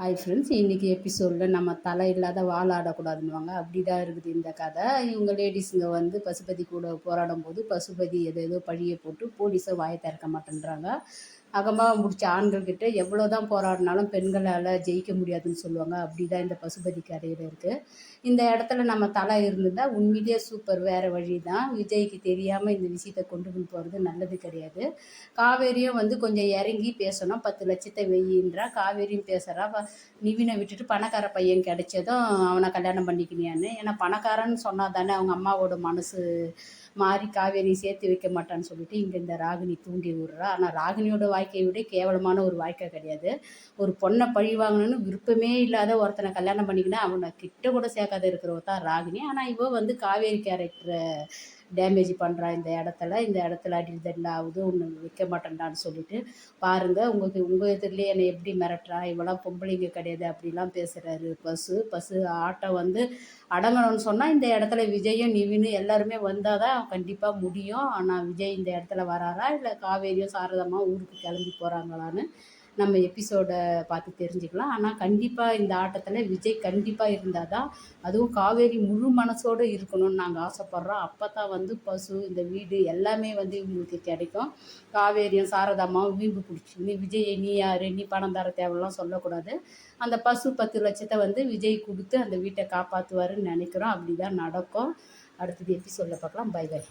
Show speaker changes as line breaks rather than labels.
Hi friends இன்றைக்கி எபிசோடில் நம்ம தலை இல்லாத வால் ஆடக்கூடாதுன்னுவாங்க. அப்படி தான் இருக்குது இந்த கதை. இவங்க லேடிஸுங்க வந்து பசுபதி கூட போராடும் போது பசுபதி எதோ ஏதோ பழியை போட்டு போலீஸை வாயை திறக்க மாட்டேன்றாங்க. அகமாக முடித்த ஆண்கள்கிட்ட எவ்வளோ தான் போராடினாலும் பெண்களால் ஜெயிக்க முடியாதுன்னு சொல்லுவாங்க. அப்படி தான் இந்த பசுபதி கதையில் இருக்குது இந்த இடத்துல நம்ம தலை இருந்திருந்தால் உண்மையிலேயே சூப்பர் வேறு வழி தான் விஜய்க்கு தெரியாமல் இந்த விஷயத்தை கொண்டு கொண்டு போகிறது நல்லது கிடையாது. காவேரியும் வந்து கொஞ்சம் இறங்கி பேசணும். பத்து லட்சத்தை வெய்யின்றா காவேரியும் பேசுகிறா நிவினை விட்டுட்டு பணக்கார பையன் கிடைச்சதும் அவனை கல்யாணம் பண்ணிக்கினியான்னு. ஏன்னா பணக்காரன்னு சொன்னால் தானே அவங்க அம்மாவோட மனசு மாறி காவேரி சேர்த்து வைக்க மாட்டான்னு சொல்லிட்டு இங்கே இந்த ராகினி தூண்டி விடுறா. ஆனால் ராகினியோட வாழ்க்கையை விட கேவலமான ஒரு வாழ்க்கை கிடையாது. ஒரு பொண்ணை பழி வாங்கணும்னு விருப்பமே இல்லாத ஒருத்தனை கல்யாணம் பண்ணிக்கினா அவனை கிட்ட கூட சேர்க்காத இருக்கிறவ தான் ராகினி. ஆனால் இவ வந்து காவேரி கேரக்டரை டேமேஜ் பண்ணுறான் இந்த இடத்துல இந்த இடத்துல அடி தடியில் ஆகுது ஒன்று விற்க மாட்டேன்டான்னு சொல்லிட்டு பாருங்கள் உங்களுக்கு உங்கள் இதுலேயே என்னை எப்படி மிரட்டுறா இவெல்லாம் பொம்பளைங்க கிடையாது அப்படிலாம் பேசுகிறாரு பசு. பசு ஆட்டை வந்து அடங்கணும்னு சொன்னால் இந்த இடத்துல விஜயும் நிவின்னு எல்லாருமே வந்தால் தான் கண்டிப்பாக முடியும். ஆனால் விஜய் இந்த இடத்துல வராரா? இல்லை காவேரியும் சாரதமாக ஊருக்கு கிளம்பி போகிறாங்களான்னு நம்ம எபிசோடை பார்த்து தெரிஞ்சுக்கலாம். ஆனால் கண்டிப்பாக இந்த ஆட்டத்தில் விஜய் கண்டிப்பாக இருந்தால் தான் அதுவும் காவேரி முழு மனசோடு இருக்கணும்னு நாங்கள் ஆசைப்பட்றோம். அப்போ தான் வந்து பசு இந்த வீடு எல்லாமே வந்து இவங்களுக்கு கிடைக்கும். காவேரியும் சாரதாமாவும் வீம்பு பிடிச்சி நீ விஜய் நீ யார் நீ பணம் தர தேவைலாம் சொல்லக்கூடாது. அந்த பசு பத்து லட்சத்தை வந்து விஜய் கொடுத்து அந்த வீட்டை காப்பாற்றுவாருன்னு நினைக்கிறோம். அப்படி தான் நடக்கும். அடுத்தது எபிசோடில் பார்க்கலாம். By by